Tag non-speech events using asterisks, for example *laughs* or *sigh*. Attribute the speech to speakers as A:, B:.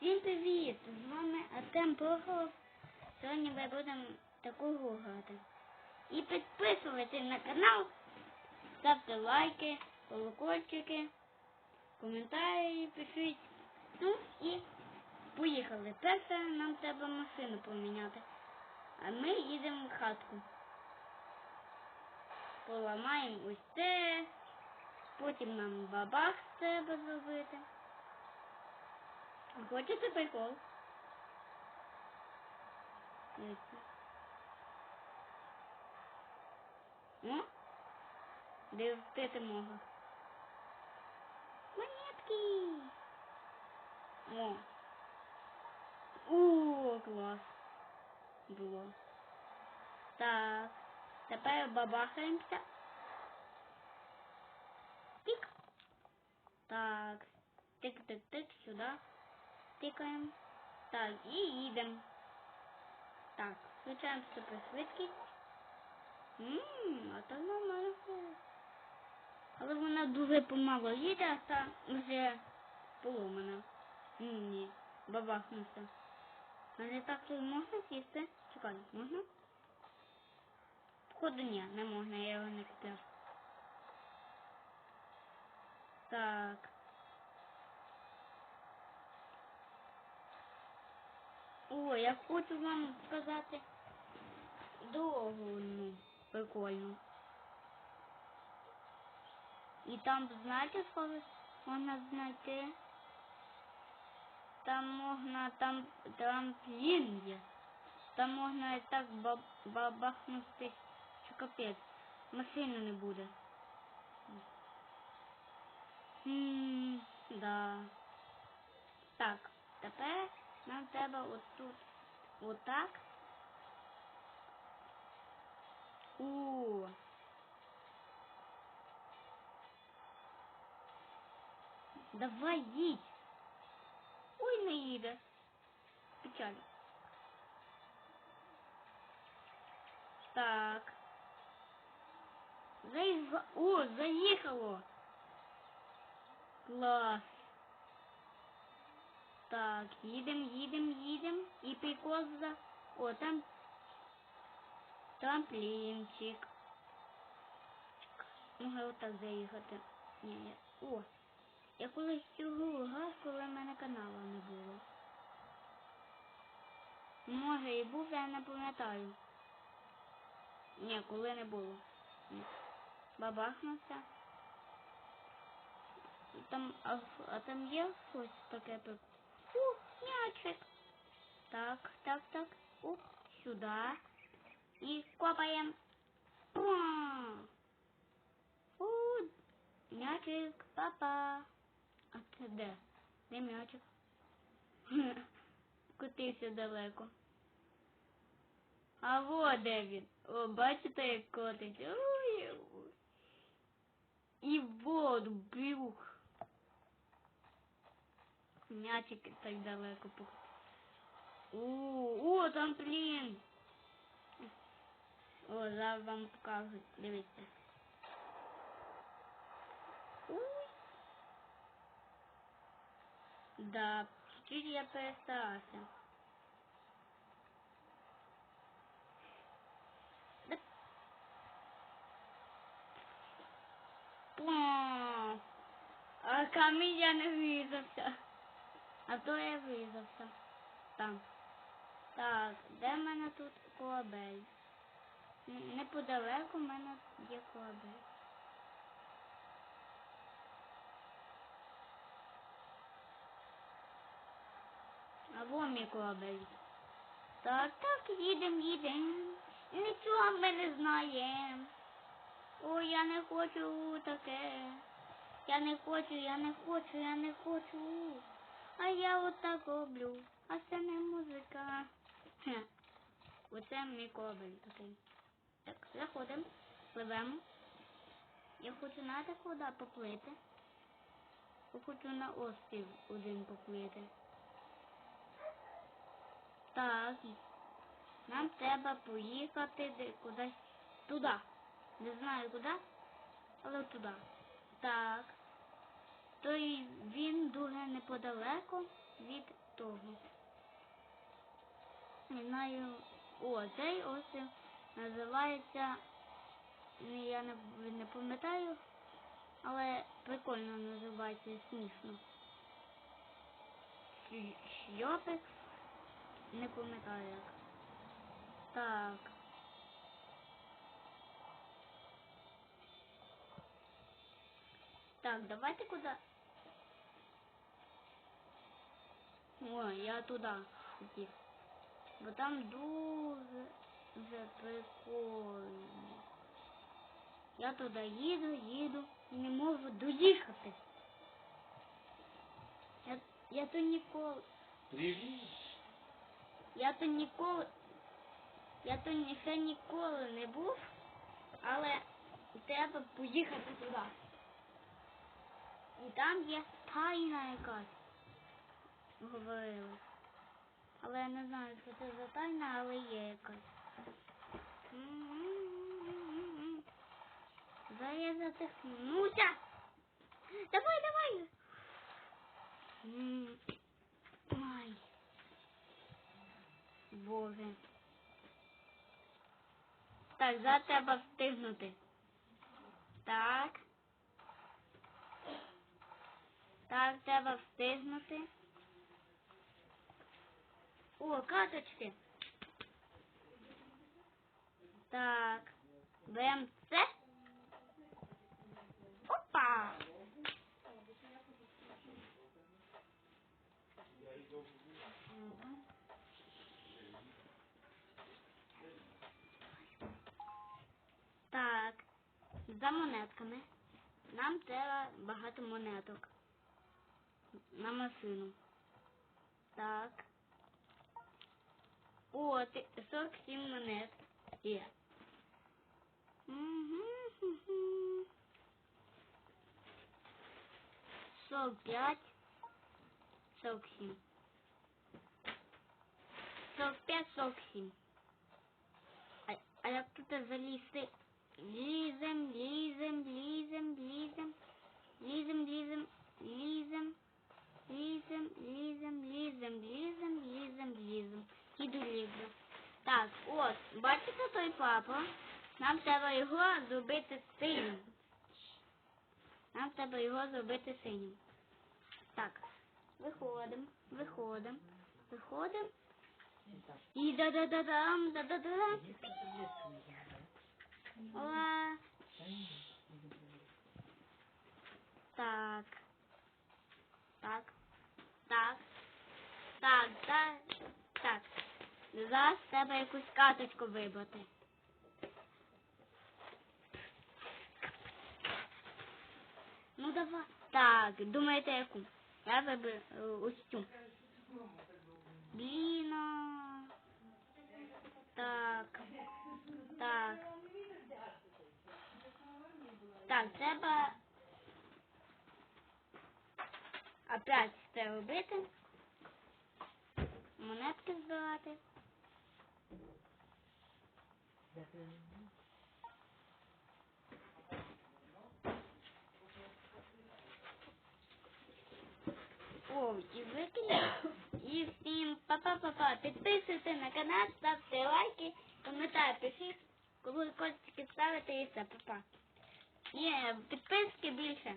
A: Всім привіт! З вами Артем Прохоров. Сьогодні ми будемо таку гру грати. І підписуйтесь на канал, ставте лайки, колокольчики, коментарі пишіть. Ну і поїхали. Перше нам треба машину поміняти. А ми їдемо в хатку. Поламаємо ось це. Потім нам бабах треба зробити. Хочете прикол? О? Впити можна? Монетки! О! О, клас! Було. Так. Тепер бабахаємося. Тик. Так. Тик-тик-тик сюди. Тикаємо. Так, і їдемо. Так, включаємо супершвидкість. Ммм, а то нормально. Але вона дуже помало їде, а та вже поломана. Ні, бабахнувся. А не так тут можна сісти? Чекай, можна? Походу ні, не можна, я його не купив. Так. О, я хочу вам сказати дорогу, ну, прикольну. І там, знаєте, що можна знайти? Там можна, там трамплін є. Там можна і так баб, бабахнути, що капець. Машини не буде. Хм, да. нам треба отут. Отак. О. Давай їдь. Ой, не їде. Печально. Так. Заїзд... О, заїхало. Клас. Так, їдем, їдем, їдем. І прикол за... О, там трамплінчик. Можна отак заїхати. Ні, ні. О, я колись цю гру коли в мене каналу не було. Може і був, я не пам'ятаю. Ні, коли не було. Ні. Бабахнувся. Там, а, а там є щось таке тут? О, мячик. Так, так, так. Оп, сюда. І копаємо. Пум. О, мячик, папа. А це де? Де мячик? *laughs* Котився далеко. А во де він. О, бачите, як котить. Ой, ой. І в воду брюх. Мячик так далеко пух. О, там блін. О, зараз вам покажу. Дивіться. Да, чуть я. Пум. А камінь я не врізався. А то я врізався. Там. Так, де в мене тут корабель? Неподалеку в мене є корабель. А вон мій корабель. Так, так, їдем, їдем. Нічого ми не знаємо. Ой, я не хочу таке. Я не хочу, я не хочу, я не хочу. А я отак роблю. А це не музика. Хе. Оце мій корабель такий. Так, заходимо, пливемо. Я хочу знаєте куди поплити. Я хочу на острів один поплити. Так. Нам треба поїхати кудись туди. Не знаю куди, але туди. Так. То він дуже неподалеко. від того. Не знаю. О, цей ось називається. ну, Я не, не пам'ятаю, але прикольно називається смішно. Шльопик. Не пам'ятаю як. Так, давайте куда? О, я туда хотів. Бо там дуже, дуже прикольно. Я туди їду, їду і не можу доїхати. Я, я то ніколи, я то ніколи, я то ще ніколи не був, але треба поїхати туди. І там є тайна якась. Говорили. Але я не знаю, що це за тайна, але є якась. Зараз я затихнуся. Давай, давай. Ай. Боже. Так, зараз треба встигнути. Так. Так, треба встигнути. О, каточки. Так. Берем це. Опа. Так. За монетками. Нам треба багато монеток. На машину. Так. О, ти- 47 монет є. Мгм. 45. 47. 45, 47. А, а як тут залізти? Лізем, лізем, лізем, лізем, лізем, лізем, лізем, лізем, лізем, лізем, лізем, лізем, лізем. Іду лізу. Так, от, бачите той папа? Нам треба його зробити синім. Нам треба його зробити синім. Так, виходимо, виходимо, виходимо. І да-да-да-дам, да-да-да. Ура. Так. Так. Так. Так, так. Так. Зараз треба якусь каточку вибрати. Ну давай. Так, думаєте яку? Я виберу е, ось цю. Блін. Так. Так. Так, треба опять це робити. Монетки збирати. О, і викинь. І всім па-па-па-па. На канал, ставте лайки, коментарі пишіть, коли хочете ставити і все, па-па. Є підписки більше.